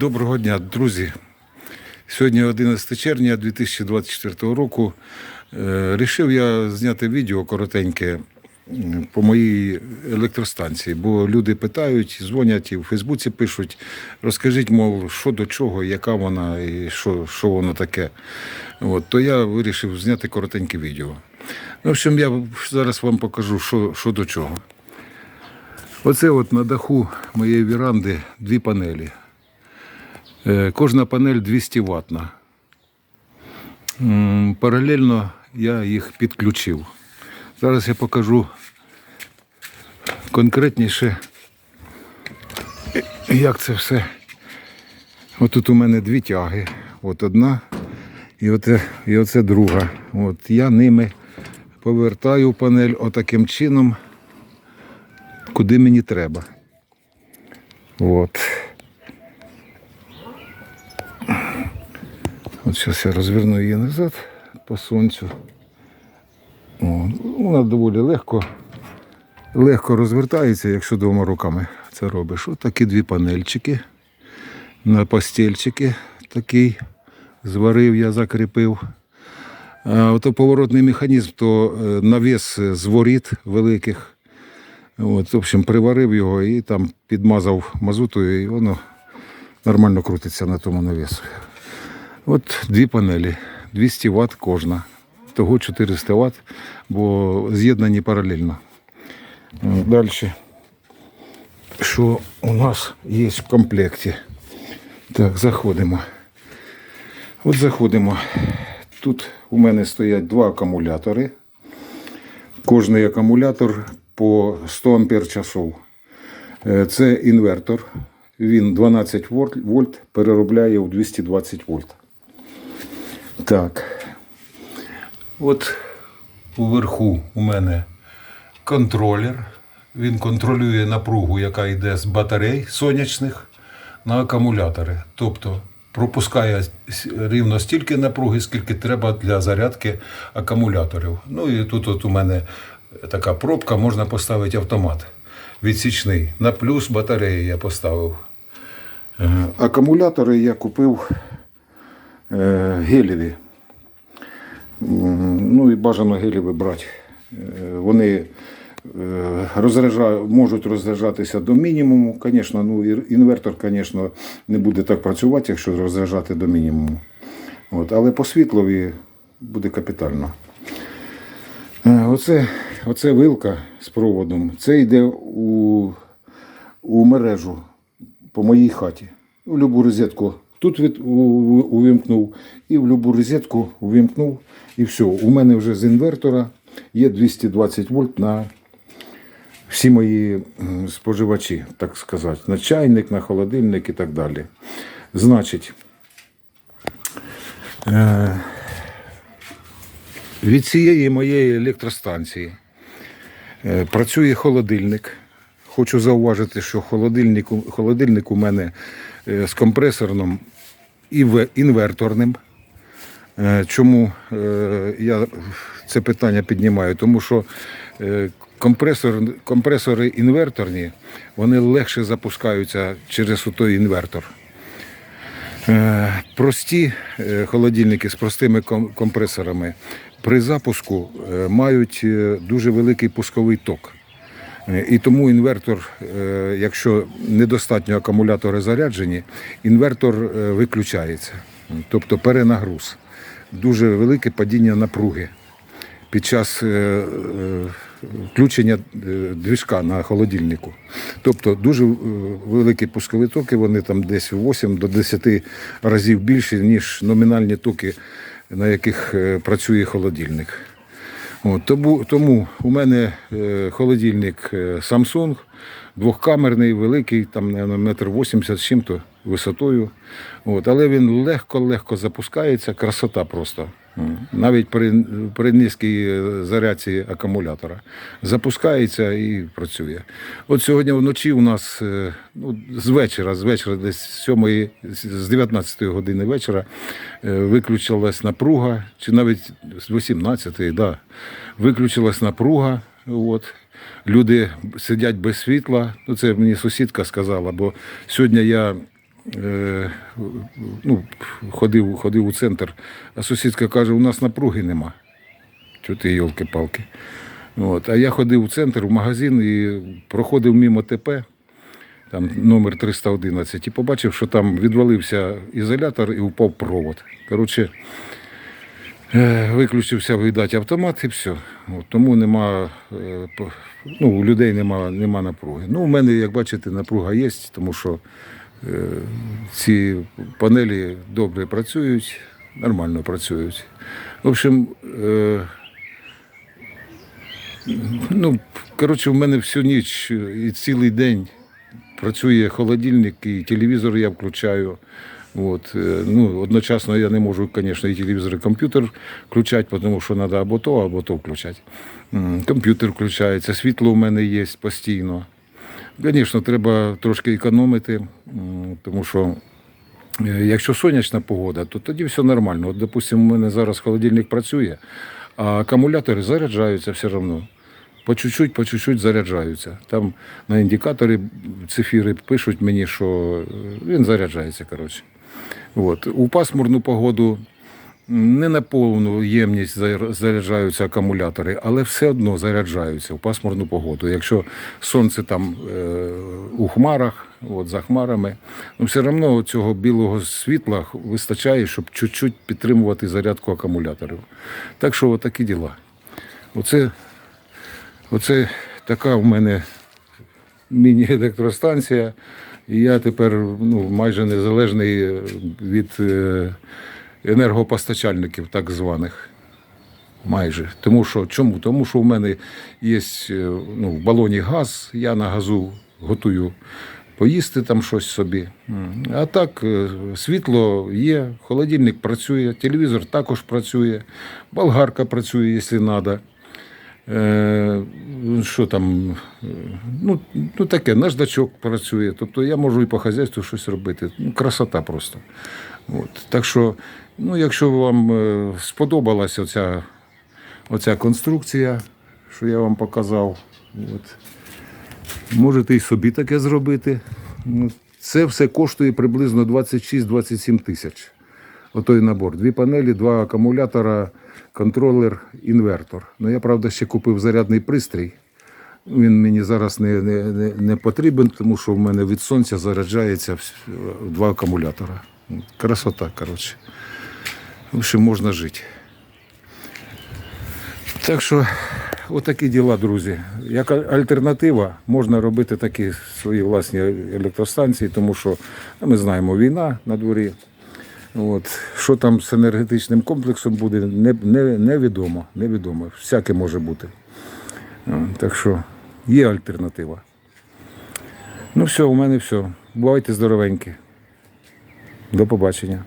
Доброго дня, друзі. Сьогодні 11 червня 2024 року. Е, Рішив я зняти відео коротеньке по моїй електростанції, бо люди питають, дзвонять і в Фейсбуці пишуть. Розкажіть, мов, що до чого, яка вона і що, що воно таке. От, то я вирішив зняти коротеньке відео. Ну, в общем, я зараз вам покажу, що, що до чого. Оце от на даху моєї віранди дві панелі. Е, Кожна панель 200 ватна. Паралельно я їх підключив. Зараз я покажу конкретніше, як це все. От тут у мене дві тяги. От одна і оце, і оце друга. От я ними повертаю панель отаким чином, куди мені треба. От. От зараз я розверну її назад по сонцю. О, вона доволі легко, легко розвертається, якщо двома руками це робиш. Ось такі дві панельчики. На постільчики такий зварив я, закріпив. Ото поворотний механізм, то е, навіс з воріт великих. От, в общем, приварив його і там підмазав мазутою, і воно нормально крутиться на тому навісу. От дві панелі, 200 Вт кожна. Того 400 Вт, бо з'єднані паралельно. Далі. Що у нас є в комплекті? Так, заходимо. От заходимо. Тут у мене стоять два акумулятори. Кожний акумулятор по 100 ампер часов. Е, Це інвертор. Він 12 вольт, вольт переробляє у 220 вольт. Так. От уверху у мене контролер. Він контролює напругу, яка йде з батарей сонячних на акумулятори. Тобто пропускає рівно стільки напруги, скільки треба для зарядки акумуляторів. Ну і тут от у мене така пробка, можна поставити автомат відсічний. На плюс батареї я поставив. Акумулятори я купив е, гелєві. М, Ну і бажано гелєві брати. Е, Вони е, можуть розряджатися до мінімуму. Звісно, ну, інвертор, звісно, не буде так працювати, якщо розряджати до мінімуму. От, але по світлові буде капітально. Оце, оце вилка з проводом. Це йде у, у мережу по моїй хаті. У любу розетку. Тут від, увімкнув і в любу розетку увімкнув. І все. У мене вже з інвертора є 220 вольт на всі мої споживачі, так сказати. На чайник, на холодильник і так далі. Значить, е, від цієї моєї електростанції е, працює холодильник. Хочу зауважити, що холодильник, холодильник у мене з компресорним і інверторним. Е, Чому е, я це питання піднімаю? Тому що е, компресор, компресори інверторні, вони легше запускаються через той інвертор. Е, Прості е, холодильники з простими компресорами при запуску е, мають е, дуже великий пусковий ток. Е, І тому інвертор, е, якщо недостатньо акумулятори заряджені, інвертор е, виключається, тобто перенагруз. Дуже велике падіння напруги під час включення движка на холодильнику. Тобто дуже великі пускові токи, вони там десь 8 до 10 разів більші, ніж номінальні токи, на яких працює холодильник. От, тому, тому у мене е, холодильник е, Samsung, двохкамерний, великий, там наверно, метр 80 з чим-то висотою. От, але він легко-легко запускається, красота просто. Навіть при, при низькій е, зарядці акумулятора. Запускається і працює. От сьогодні вночі у нас е, ну, з вечора, з вечора, десь з 7, з 19 години вечора е, виключилась напруга, чи навіть з 18, да, виключилась напруга. От. Люди сидять без світла. Ну, це мені сусідка сказала, бо сьогодні я ну, ходив, ходив у центр, а сусідка каже, у нас напруги нема. Чути, йолки-палки. От. А я ходив у центр, в магазин і проходив мимо ТП, там номер 311, і побачив, що там відвалився ізолятор і впав провод. Коротше, е, виключився, видать, автомат і все. От, тому нема, е, ну, у людей нема, нема напруги. Ну, у мене, як бачите, напруга є, тому що е, ці панелі добре працюють, нормально працюють. В общем, е, ну, коротше, в мене всю ніч і цілий день працює холодильник, і телевізор я включаю. От, е, ну, одночасно я не можу, звісно, і телевізор, і комп'ютер включати, тому що треба або то, або то включати. Комп'ютер включається, світло у мене є постійно. Звісно, треба трошки економити, тому що Е, Якщо сонячна погода, то тоді все нормально. От, допустимо, у мене зараз холодильник працює, а акумулятори заряджаються все одно. По чуть-чуть, по чуть-чуть заряджаються. Там на індикаторі цифіри пишуть мені, що е, він заряджається. Коротше. От. У пасмурну погоду не на повну ємність заряджаються акумулятори, але все одно заряджаються в пасмурну погоду. Якщо сонце там е, у хмарах, от за хмарами, ну все одно цього білого світла вистачає, щоб чуть-чуть підтримувати зарядку акумуляторів. Так що такі діла. Оце, оце така в мене міні-електростанція. І я тепер ну, майже незалежний від е, енергопостачальників, так званих. Майже. Тому що чому? Тому що в мене є е, ну, в балоні газ, я на газу готую поїсти там щось собі. А так, е, світло є, холодильник працює, телевізор також працює, болгарка працює, якщо треба. Що там, е, ну, ну таке, наждачок працює. Тобто я можу і по хазяйству щось робити. Ну, красота просто. От. Так що, ну, якщо вам е, сподобалася оця, оця конструкція, що я вам показав, от, можете і собі таке зробити. Ну, Це все коштує приблизно 26-27 тисяч. Отой набор. Дві панелі, два акумулятора, контролер, інвертор. Ну, я, правда, ще купив зарядний пристрій. Він мені зараз не, не, не, не потрібен, тому що в мене від сонця заряджається два акумулятора. Красота, коротше. В общем, можна жити. Так що, отакі діла, друзі. Як альтернатива, можна робити такі свої власні електростанції, тому що ну, ми знаємо, війна на дворі. От. Що там з енергетичним комплексом буде, не, не, невідомо. невідомо. Всяке може бути. Так що є альтернатива. Ну все, у мене все. Бувайте здоровенькі. До побачення.